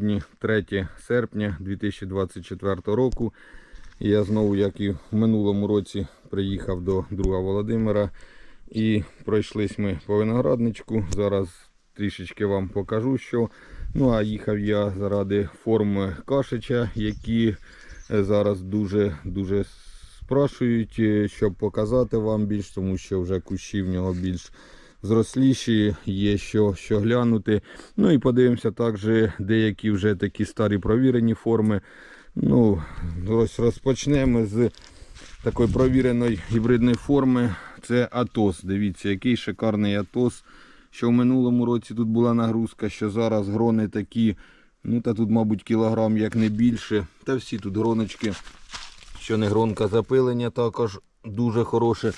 Сьогодні 3 серпня 2024 року. Я знову, як і в минулому році, приїхав до друга Володимира. І пройшлись ми по виноградничку. Зараз трішечки вам покажу, що. Ну а їхав я заради форм кашича, які е, зараз дуже дуже спрашують, е, щоб показати вам більш, тому що вже кущі в нього більш зросліші, є що, що глянути. Ну і подивимося також деякі вже такі старі провірені форми. Ну, ось розпочнемо з такої провіреної гібридної форми. Це Атос. Дивіться, який шикарний Атос. Що в минулому році тут була нагрузка, що зараз грони такі, ну та тут, мабуть, кілограм як не більше. Та всі тут гроночки, що не гронка запилення також дуже хороше.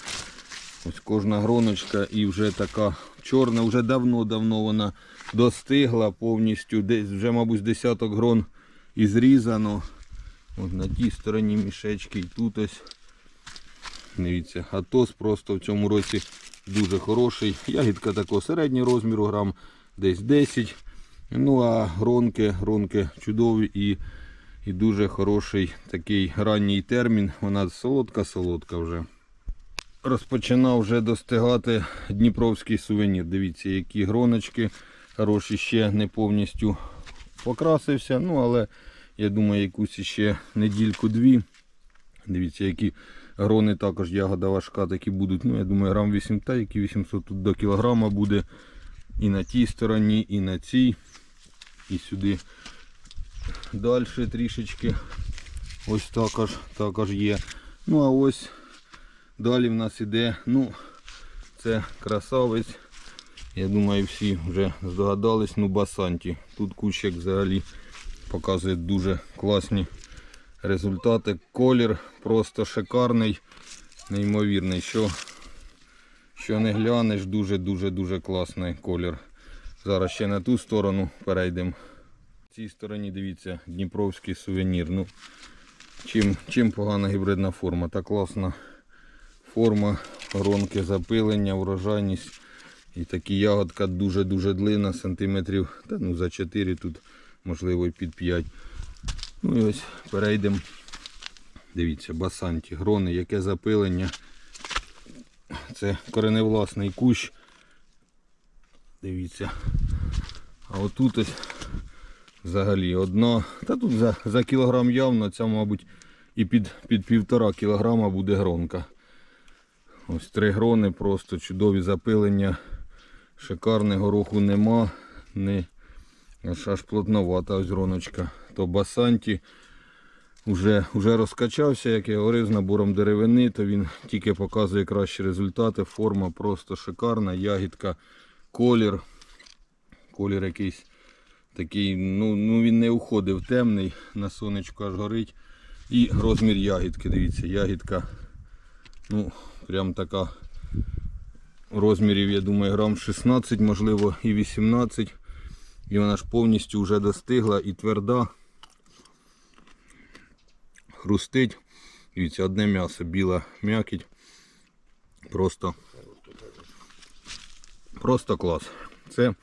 Ось кожна гроночка і вже така чорна, вже давно-давно вона достигла повністю. Десь вже, мабуть, десяток грон і зрізано. От на тій стороні мішечки і тут ось. Дивіться, атос просто в цьому році дуже хороший. Ягідка такого середнього розміру, грам десь 10. Ну а гронки, гронки чудові і, і дуже хороший такий ранній термін. Вона солодка-солодка вже. Розпочинав вже достигати дніпровський сувенір. Дивіться, які гроночки хороші, ще не повністю покрасився. Ну, але я думаю, якусь ще недільку-дві. Дивіться, які грони також ягода важка такі будуть. Ну, я думаю, грам 8 та, які 800 тут до кілограма буде. І на тій стороні, і на цій. І сюди далі трішечки. Ось також, також є. Ну а ось далі в нас іде, ну, це красавець. Я думаю, всі вже здогадались, ну басанті. Тут кущик взагалі показує дуже класні результати. Колір просто шикарний, неймовірний. Що, що не глянеш, дуже-дуже-дуже класний колір. Зараз ще на ту сторону перейдемо. В цій стороні дивіться Дніпровський сувенір. Ну, чим, чим погана гібридна форма? Та класна форма, гронки запилення, врожайність. І такі ягодка дуже-дуже длинна, сантиметрів та, ну, за 4 тут, можливо, і під 5. Ну і ось перейдемо. Дивіться, басанті, грони, яке запилення. Це кореневласний кущ. Дивіться. А отут ось взагалі одна. Та тут за, за кілограм явно, ця, мабуть, і під, під півтора кілограма буде гронка. Ось три грони, просто чудові запилення. Шикарне гороху нема. Не, аж аж плотновата ось гроночка. То басанті вже, вже розкачався, як я говорив, з набором деревини, то він тільки показує кращі результати. Форма просто шикарна, ягідка, колір. Колір якийсь такий, ну, ну він не уходив темний, на сонечку аж горить. І розмір ягідки, дивіться, ягідка, ну, прям така розмірів, я думаю, грам 16, можливо, і 18. І вона ж повністю вже достигла і тверда. Хрустить. Дивіться, одне м'ясо, біла м'якіть. Просто просто клас. Це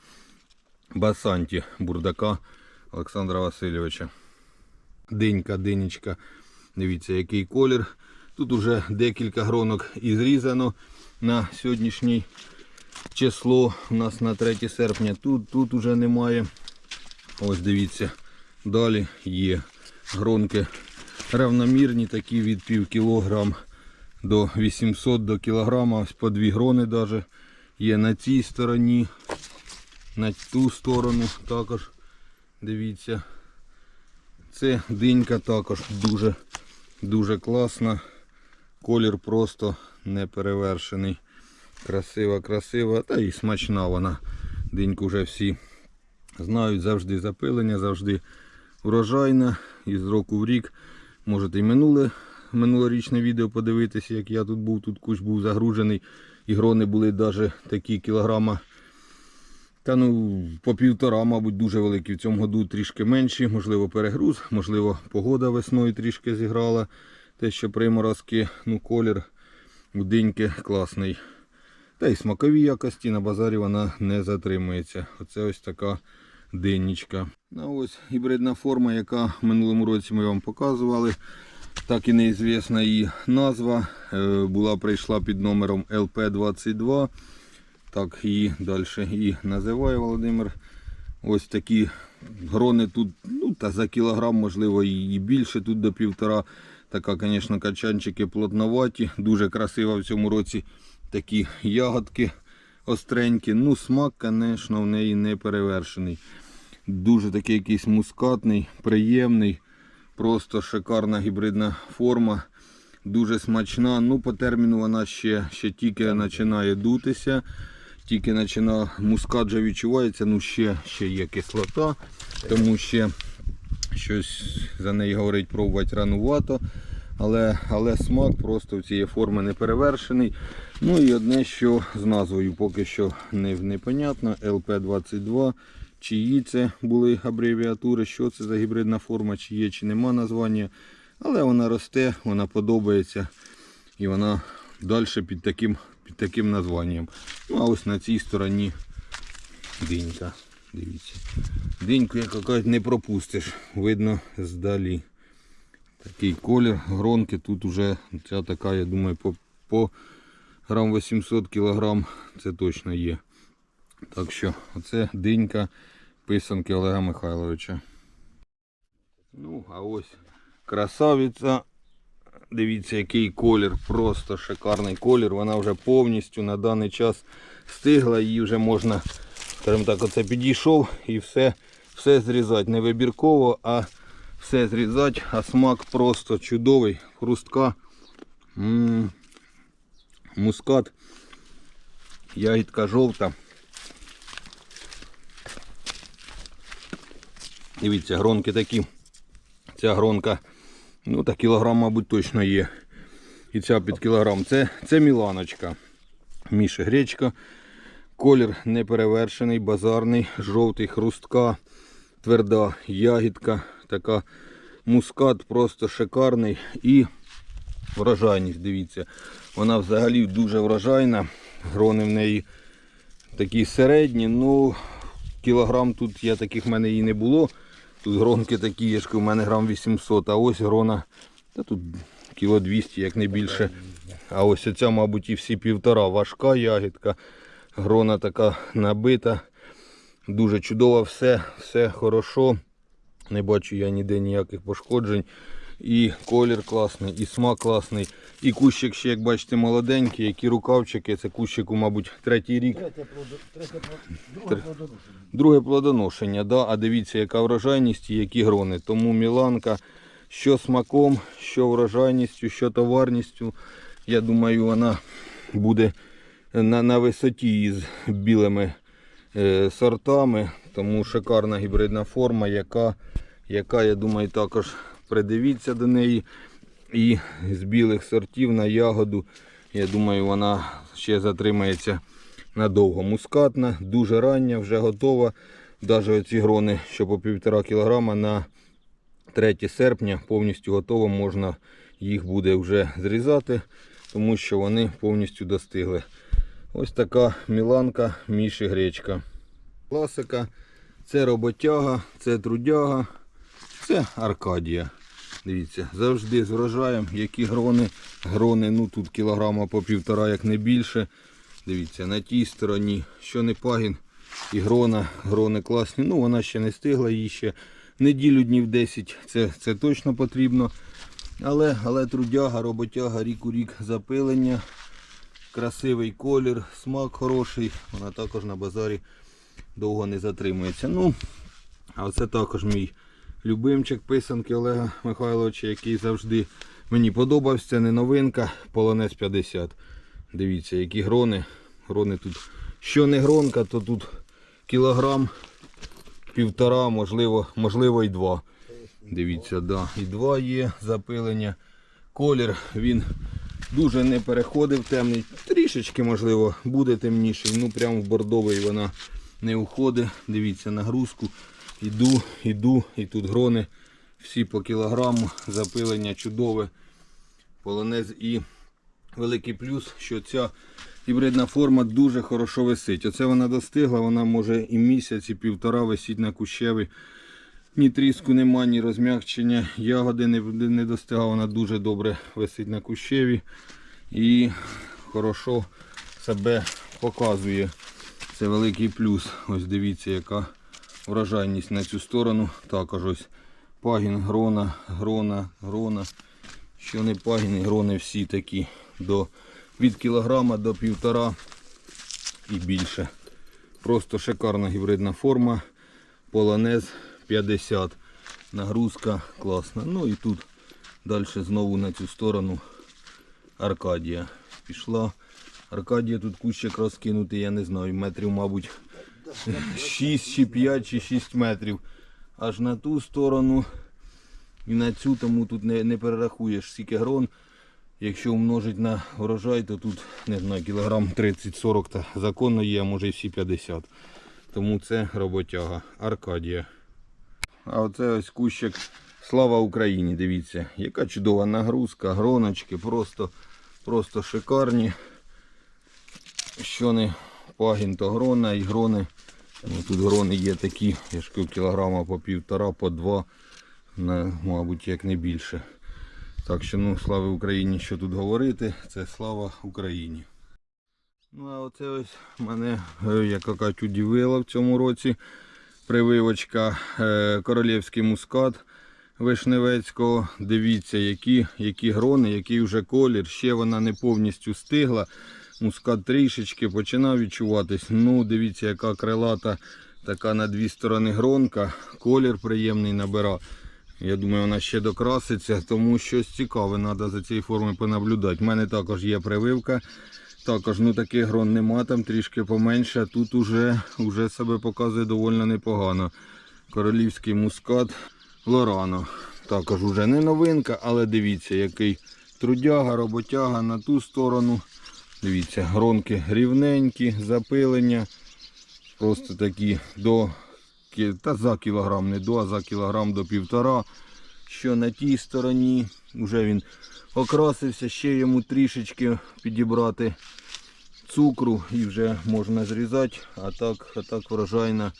басанті бурдака Олександра Васильовича. Динька, динечка. Дивіться, який колір. Тут уже декілька гронок і зрізано на сьогоднішній число. У нас на 3 серпня. Тут тут уже немає. Ось дивіться. Далі є гронки равномірні, такі від пів кілограм до 800 до кілограма. Ось по дві грони навіть є на цій стороні, на ту сторону також. Дивіться. Це динька також дуже дуже класна. Колір просто неперевершений. Красива, красива, та і смачна вона. Диньку вже всі знають, завжди запилення, завжди врожайна. І з року в рік можете і минуле, минулорічне відео подивитися, як я тут був, тут кущ був загружений. І грони були навіть такі кілограма. Та ну по півтора, мабуть, дуже великі. В цьому году трішки менші, можливо, перегруз, можливо, погода весною трішки зіграла. Те, що приморозки, ну колір у диньки класний. Та й смакові якості на базарі вона не затримується. Оце ось така деннічка. Ну ось гібридна форма, яка в минулому році ми вам показували. Так і неізвісна її назва. Е, Була прийшла під номером LP22. Так її далі і називає Володимир. Ось такі грони тут, ну та за кілограм, можливо, і більше, тут до півтора. Така, звісно, качанчики плотноваті. Дуже красиво в цьому році такі ягодки остренькі. Ну, смак, звісно, в неї не перевершений. Дуже такий якийсь мускатний, приємний. Просто шикарна гібридна форма. Дуже смачна. Ну, по терміну вона ще, ще тільки починає дутися. Тільки починає мускат вже відчувається, ну ще, ще є кислота, тому ще щось за неї говорить пробувати ранувато. Але, але смак просто в цієї форми не перевершений. Ну і одне, що з назвою поки що не, непонятно. LP22. Чиї це були абревіатури, що це за гібридна форма, чи є, чи нема названня. Але вона росте, вона подобається і вона далі під таким, під таким названням. Ну а ось на цій стороні динька. Дивіться. Диньку, як кажуть, не пропустиш. Видно здалі. Такий колір, гронки тут уже ця така, я думаю, по, по грам 800 кілограм це точно є. Так що оце динька писанки Олега Михайловича. Ну, а ось красавиця. Дивіться, який колір, просто шикарний колір. Вона вже повністю на даний час стигла, її вже можна, скажімо так, оце підійшов і все, все зрізати. Не вибірково, а все зрізати, а смак просто чудовий. Хрустка. М-м. Мускат. Ягідка жовта. Дивіться, гронки такі. Ця гронка, ну та кілограм, мабуть, точно є. І ця під кілограм. Це, це Міланочка. Міша гречка. Колір неперевершений, базарний, жовтий хрустка, тверда ягідка, така мускат просто шикарний і врожайність, дивіться. Вона взагалі дуже врожайна. Грони в неї такі середні, ну кілограм тут я таких в мене і не було. Тут гронки такі, є, що в мене грам 800, а ось грона, та тут кіло 200, як не більше. А ось оця, мабуть, і всі півтора. Важка ягідка, грона така набита. Дуже чудово, все, все хорошо. Не бачу я ніде ніяких пошкоджень. І колір класний, і смак класний. І кущик ще, як бачите, молоденький, які рукавчики. Це кущику, мабуть, третій рік. Третє третє друге плодоношення. Друге плодоношення, да? а дивіться, яка врожайність і які грони. Тому Міланка, що смаком, що врожайністю, що товарністю, я думаю, вона буде на, на висоті із білими е, сортами. Тому шикарна гібридна форма, яка, яка, я думаю, також придивіться до неї. І з білих сортів на ягоду, я думаю, вона ще затримається надовго. Мускатна, дуже рання, вже готова. Навіть оці грони, що по півтора кілограма на 3 серпня повністю готово. Можна їх буде вже зрізати, тому що вони повністю достигли. Ось така міланка, міші гречка. Класика. Це роботяга, це трудяга, це Аркадія. Дивіться, завжди з врожаєм, які грони. Грони, ну тут кілограма по півтора, як не більше. Дивіться, на тій стороні, що не пагін і грона, грони класні. Ну, вона ще не стигла, їй ще неділю днів 10, це, це точно потрібно. Але, але трудяга, роботяга, рік у рік запилення, красивий колір, смак хороший. Вона також на базарі довго не затримується. Ну, а це також мій любимчик писанки Олега Михайловича, який завжди мені подобався. Не новинка, полонез 50. Дивіться, які грони. Грони тут. Що не гронка, то тут кілограм, півтора, можливо, можливо і два. Дивіться, да. І два є запилення. Колір він дуже не переходив темний. Трішечки, можливо, буде темніший. Ну прямо в бордовий вона не уходить. Дивіться нагрузку. Іду, іду, і тут грони всі по кілограму. Запилення чудове. Полонез і великий плюс, що ця Гібридна форма дуже хорошо висить. Оце вона достигла, вона може і місяць, і півтора висіть на кущеві. Ні тріску нема, ні розм'якчення. Ягоди не, не достигла, вона дуже добре висить на кущеві. І хорошо себе показує. Це великий плюс. Ось дивіться, яка врожайність на цю сторону. Також ось пагін, грона, грона, грона. Що не пагіни, грони всі такі до, від кілограма до півтора і більше. Просто шикарна гібридна форма. Полонез 50. Нагрузка класна. Ну і тут далі знову на цю сторону Аркадія. Пішла. Аркадія тут кущик розкинутий, я не знаю, метрів, мабуть, 6 чи 5 чи 6 метрів. Аж на ту сторону і на цю, тому тут не, не перерахуєш скільки грон. Якщо умножить на врожай, то тут не знаю, кілограм 30-40 та законно є, а може і всі 50. Тому це роботяга. Аркадія. А оце ось кущик Слава Україні. Дивіться, яка чудова нагрузка, гроночки, просто, просто шикарні. Що не пагін, то грона і грони. Ну, тут грони є такі, я ж кілограма по півтора, по два, на, мабуть, як не більше. Так що, ну, слава Україні, що тут говорити, це слава Україні. Ну, а оце ось мене, е, як кажуть, удивило в цьому році. Прививочка е, королівський мускат Вишневецького. Дивіться, які, які грони, який вже колір. Ще вона не повністю стигла. Мускат трішечки починав відчуватись. Ну, дивіться, яка крилата, така на дві сторони гронка. Колір приємний набира. Я думаю, вона ще докраситься, тому щось цікаве треба за цією формою понаблюдати. У мене також є прививка. Також ну таких грон нема, там трішки поменше. Тут уже, уже себе показує доволі непогано. Королівський мускат Лорано. Також уже не новинка, але дивіться, який трудяга, роботяга на ту сторону. Дивіться, гронки рівненькі, запилення. Просто такі до та за кілограм, не до, а за кілограм до півтора. Що на тій стороні вже він окрасився, ще йому трішечки підібрати цукру і вже можна зрізати. А так, а так врожайна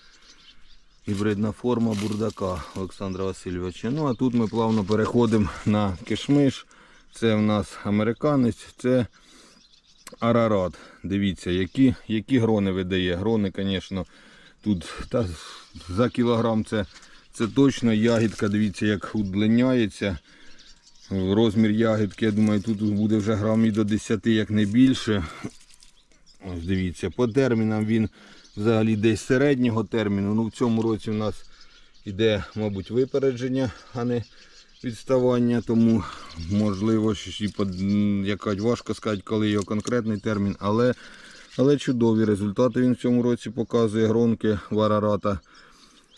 гібридна форма бурдака Олександра Васильовича. Ну а тут ми плавно переходимо на кишмиш. Це в нас американець, це арарат. Дивіться, які, які грони видає. Грони, звісно, тут та, за кілограм це, це точно ягідка. Дивіться, як удлиняється. Розмір ягідки, я думаю, тут буде вже грамів до 10, як не більше. Ось дивіться, по термінам він взагалі десь середнього терміну. Ну, в цьому році у нас іде, мабуть, випередження, а не відставання. Тому можливо, що і якась важко сказати, коли його конкретний термін. Але, але чудові результати він в цьому році показує. Гронки варарата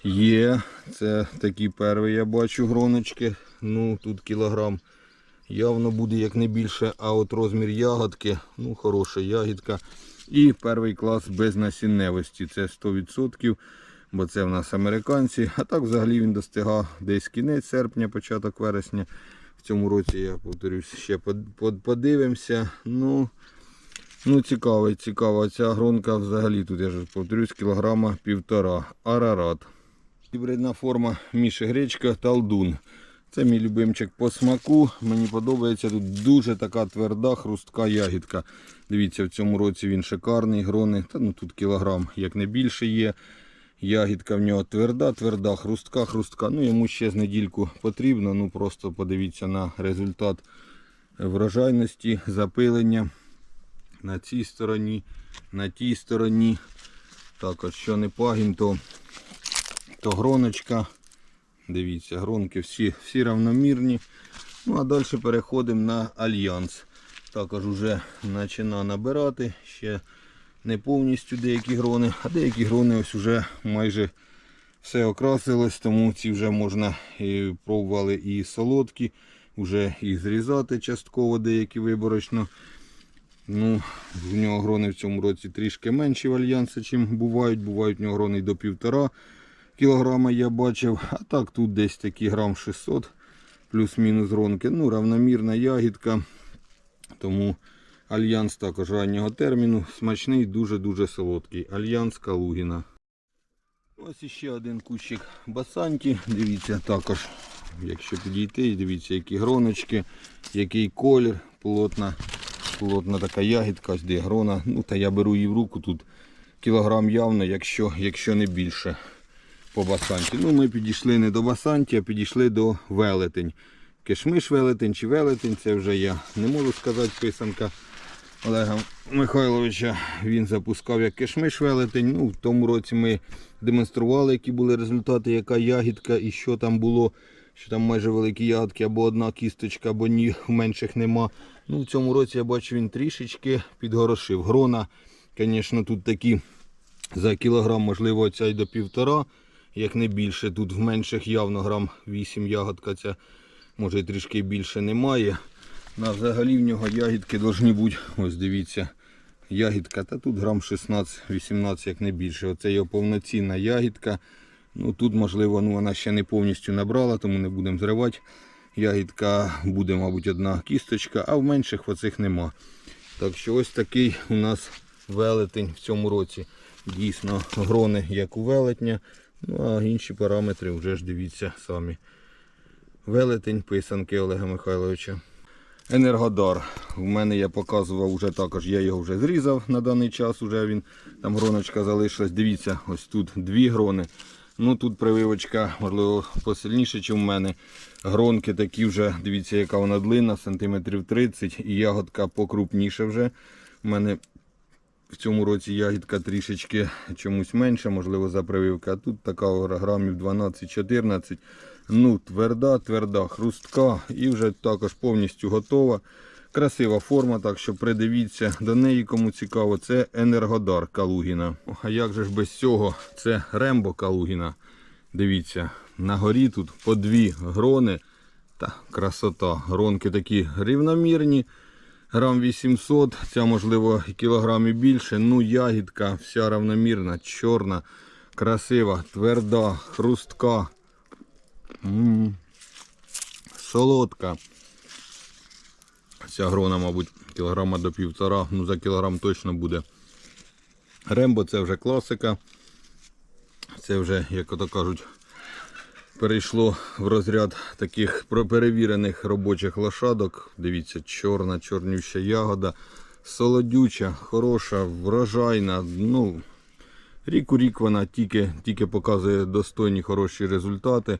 є. Це такі перші, я бачу гроночки. Ну, тут кілограм явно буде як не більше, а от розмір ягодки, ну хороша ягідка. І перший клас без насінневості. Це 100%, бо це в нас американці. А так взагалі він достигав десь кінець серпня, початок вересня. В цьому році я повторюсь, ще под- под- подивимося. Ну, ну цікаво, цікаво. Ця гронка взагалі тут, я ж повторюсь, кілограма півтора. Арарат. Гібридна форма Міші Гречка Талдун. Це мій любимчик по смаку. Мені подобається тут дуже така тверда, хрустка ягідка. Дивіться, в цьому році він шикарний, грони. Та ну тут кілограм, як не більше є. Ягідка в нього тверда, тверда, хрустка, хрустка. Ну йому ще з недільку потрібно. Ну просто подивіться на результат врожайності, запилення на цій стороні, на тій стороні. Також що не пагін, то, то гроночка. Дивіться, гронки всі, всі равномірні. Ну а далі переходимо на альянс. Також вже починає набирати. Ще не повністю деякі грони, а деякі грони ось вже майже все окрасилось, тому ці вже можна і пробували і солодкі, вже і зрізати частково деякі виборочно. Ну, в нього грони в цьому році трішки менші в альянсі, чим бувають. Бувають в нього грони до півтора кілограма я бачив. А так тут десь такі грам 600 плюс-мінус гронки. Ну, равномірна ягідка. Тому Альянс також раннього терміну. Смачний, дуже-дуже солодкий. Альянс Калугіна. Ось іще один кущик басанті. Дивіться, також, якщо підійти, дивіться, які гроночки, який колір, плотна, плотна така ягідка, ось де грона. Ну, та я беру її в руку тут кілограм явно, якщо, якщо не більше по басанті. Ну, ми підійшли не до басанті, а підійшли до велетень. Кишмиш велетень чи велетень, це вже я не можу сказати писанка. Олега Михайловича він запускав як кишмиш велетень. Ну, в тому році ми демонстрували, які були результати, яка ягідка і що там було. Що там майже великі ягодки, або одна кісточка, або ні, менших нема. Ну, в цьому році я бачу, він трішечки підгорошив. Грона, звісно, тут такі за кілограм, можливо, ця й до півтора, як не більше. Тут в менших явно грам 8 ягодка ця, може і трішки більше немає. На взагалі в нього ягідки повинні бути, ось дивіться, ягідка, та тут грам 16-18, як не більше. Оце його повноцінна ягідка. Ну Тут, можливо, ну, вона ще не повністю набрала, тому не будемо зривати. Ягідка буде, мабуть, одна кісточка, а в менших оцих нема. Так що ось такий у нас велетень в цьому році. Дійсно, грони як у велетня. Ну а інші параметри вже ж дивіться самі. Велетень писанки Олега Михайловича. Енергодар. У мене я показував вже також, я його вже зрізав на даний час. Уже він там гроночка залишилась. Дивіться, ось тут дві грони. Ну тут прививочка, можливо, посильніше, ніж у мене. Гронки такі вже, дивіться, яка вона длинна, сантиметрів 30 і ягодка покрупніше вже. У мене в цьому році ягідка трішечки чомусь менша, можливо, за прививки. А тут така грамів 12-14. Ну, тверда, тверда, хрустка і вже також повністю готова. Красива форма, так що придивіться до неї, кому цікаво. Це Енергодар Калугіна. А як же ж без цього? Це Рембо Калугіна. Дивіться, на горі тут по дві грони. Та красота. Гронки такі рівномірні. Грам 800, ця можливо кілограм і більше. Ну, ягідка вся равномірна, чорна, красива, тверда, хрустка. М, Солодка. Ця грона, мабуть, кілограма до півтора, ну за кілограм точно буде. Рембо це вже класика. Це вже, як ото кажуть, перейшло в розряд таких перевірених робочих лошадок. Дивіться, чорна, чорнюща ягода, солодюча, хороша, врожайна. Ну, рік у рік вона тільки, тільки показує достойні хороші результати.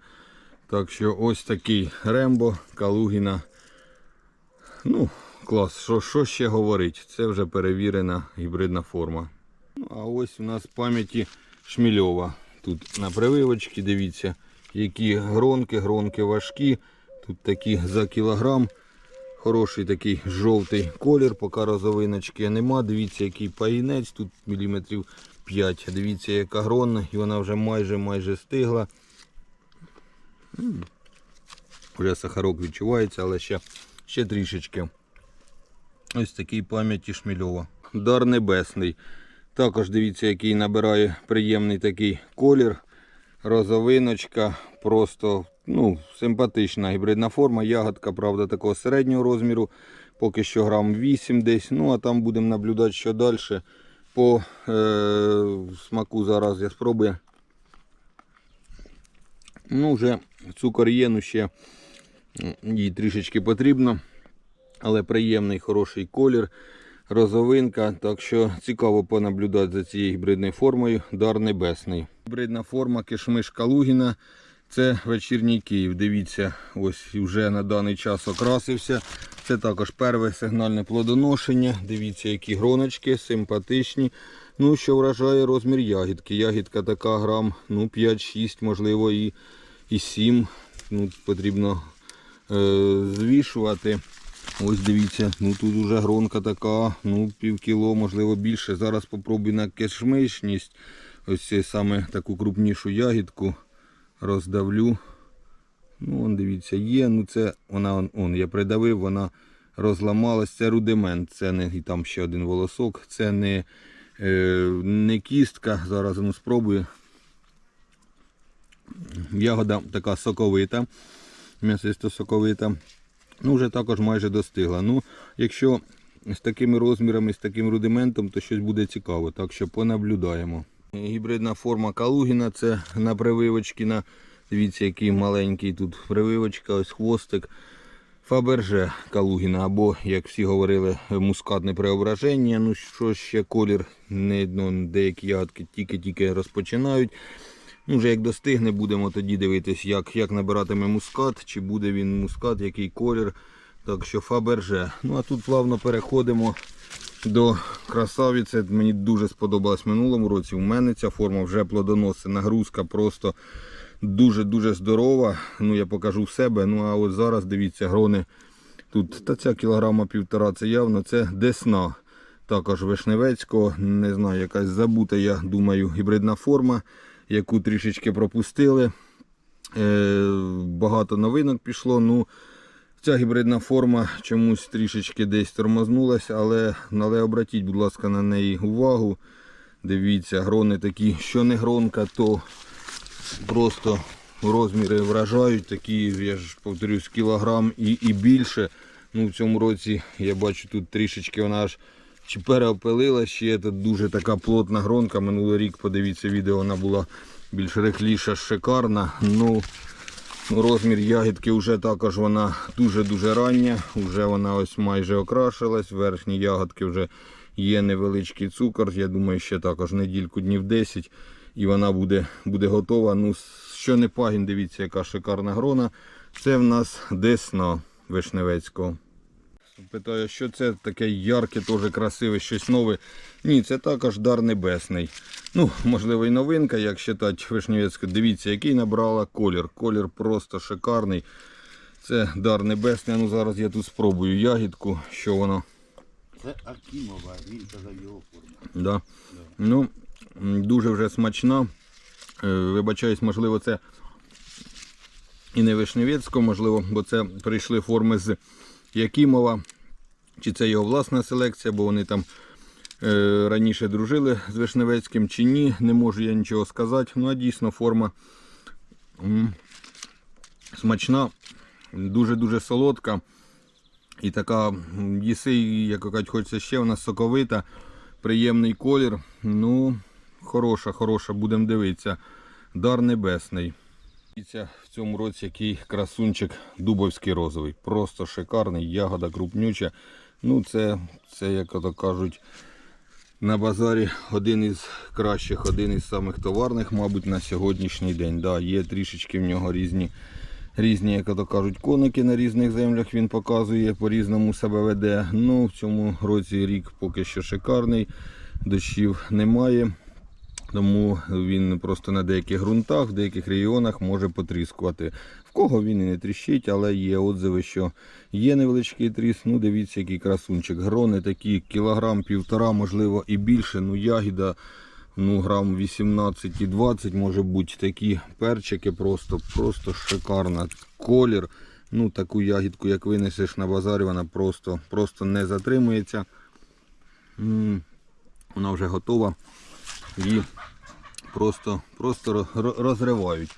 Так що ось такий Рембо, Калугіна. Ну, клас, що, що ще говорить? Це вже перевірена гібридна форма. Ну, а ось у нас пам'яті Шмільова. Тут на прививочці, дивіться, які гронки, гронки важкі. Тут такі за кілограм. Хороший такий жовтий колір, поки розовиночки нема. Дивіться, який паїнець, тут міліметрів 5. Дивіться, яка грона, і вона вже майже майже стигла. Вже сахарок відчувається, але ще, ще трішечки. Ось такий пам'яті Шмільова. Дар небесний. Також дивіться, який набирає приємний такий колір. Розовиночка. Просто ну, симпатична гібридна форма. Ягодка, правда, такого середнього розміру. Поки що грам 8 десь. Ну, а там будемо наблюдати, що далі. По е, смаку зараз я спробую. Ну, вже цукор є, ну ще їй трішечки потрібно. Але приємний, хороший колір, розовинка. Так що цікаво понаблюдати за цією гібридною формою Дар Небесний. Гібридна форма кишмиш Калугіна. Це вечірній Київ. Дивіться, ось вже на даний час окрасився. Це також перше сигнальне плодоношення. Дивіться, які гроночки, симпатичні. Ну, що вражає розмір ягідки. Ягідка така грам ну, 5-6, можливо, і, і 7. Ну, потрібно е, звішувати. Ось дивіться, ну тут уже гронка така, ну пів кіло, можливо більше. Зараз попробую на кишмишність. Ось саме таку крупнішу ягідку роздавлю. Ну, вон, дивіться, є. Ну це вона он, он, я придавив, вона розламалась. Це рудимент, це не і там ще один волосок, це не, е, не кістка. Зараз ну, спробую. Ягода така соковита, м'ясисто соковита. Ну, вже також майже достигла. Ну, якщо з такими розмірами, з таким рудиментом, то щось буде цікаво. Так що понаблюдаємо. Гібридна форма Калугіна це на прививочки. На, дивіться, який маленький тут прививочка, ось хвостик. Фаберже Калугіна, або, як всі говорили, мускатне преображення. Ну що ще колір, не, ну, деякі ягодки тільки-тільки розпочинають. Ну, вже як достигне, будемо тоді дивитись, як, як набиратиме мускат, чи буде він мускат, який колір. Так що Фаберже. Ну а тут плавно переходимо до красавиці. Мені дуже сподобалось в минулому році. У мене ця форма вже плодоносить. Нагрузка просто дуже-дуже здорова. Ну, я покажу в себе. Ну а от зараз дивіться, грони. Тут та ця кілограма півтора, це явно це десна. Також вишневецького, не знаю, якась забута, я думаю, гібридна форма, яку трішечки пропустили. Е, багато новинок пішло. Ну, ця гібридна форма чомусь трішечки десь тормознулася, але, але обратіть, будь ласка, на неї увагу. Дивіться, грони такі, що не гронка, то просто розміри вражають. Такі, я ж повторюсь, кілограм і, і більше. Ну, в цьому році я бачу тут трішечки вона аж чи переопилила, ще це дуже така плотна гронка. Минулий рік, подивіться відео, вона була більш рихліша, шикарна. Ну, Розмір ягідки вже також вона дуже-дуже рання, вже вона ось майже окрашилась, верхні ягодки вже є невеличкий цукор. Я думаю, ще також недільку днів 10 і вона буде, буде готова. Ну, що не пагін, дивіться, яка шикарна грона. Це в нас десна вишневецького. Питаю, що це таке ярке, теж красиве, щось нове. Ні, це також дар небесний. Ну, можливо, і новинка, як вважати Вишневецьку. Дивіться, який набрала колір. Колір просто шикарний. Це дар небесний. Ну зараз я тут спробую ягідку, що воно. Це Акімова, він казав його форму. Да. Ну, дуже вже смачна. Е, Вибачаюсь, можливо, це і не Вишневецького, можливо, бо це прийшли форми з Якимова. Чи це його власна селекція, бо вони там е, раніше дружили з Вишневецьким, чи ні, не можу я нічого сказати. Ну, а дійсно форма смачна, дуже-дуже солодка. І така їси, як кажуть, хочеться ще, вона соковита, приємний колір. Ну, хороша, хороша, будемо дивитися. Дар небесний. В цьому році який красунчик дубовський розовий. Просто шикарний, ягода крупнюча. Ну, це, це як то кажуть, на базарі один із кращих, один із самих товарних, мабуть, на сьогоднішній день. Да, є трішечки в нього різні, різні, як то кажуть, коники на різних землях він показує, по-різному себе веде. Ну, в цьому році рік поки що шикарний, дощів немає. Тому він просто на деяких ґрунтах, в деяких регіонах може потріскувати. В кого він і не тріщить, але є отзиви, що є невеличкий тріс. Ну, дивіться, який красунчик. Грони такі, кілограм, півтора, можливо, і більше. Ну, ягіда, ну, грам 18 і 20, може бути. Такі перчики просто, просто шикарна. Колір. Ну, таку ягідку, як винесеш на базарі, вона просто, просто не затримується. Вона вже готова її просто, просто розривають.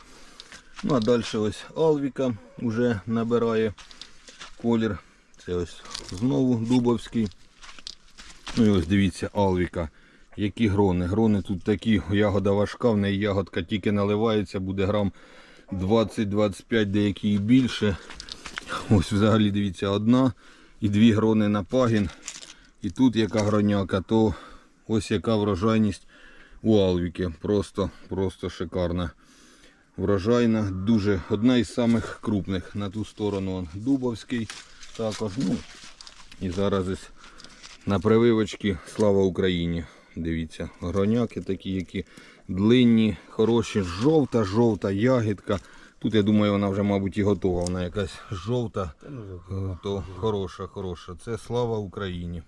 Ну а далі ось Алвіка вже набирає колір. Це ось знову Дубовський. Ну і ось дивіться, Алвіка. Які грони. Грони тут такі, ягода важка, в неї ягодка тільки наливається, буде грам 20-25, деякі і більше. Ось взагалі дивіться, одна і дві грони на пагін. І тут яка гроняка, то ось яка врожайність у Алвіки. Просто, просто шикарна. Врожайна, дуже одна із самих крупних. На ту сторону он Дубовський також. Ну, і зараз ось на прививочці Слава Україні. Дивіться, гроняки такі, які длинні, хороші, жовта-жовта ягідка. Тут я думаю, вона вже, мабуть, і готова. Вона якась жовта, Та ну, то хороша, хороша. Це слава Україні.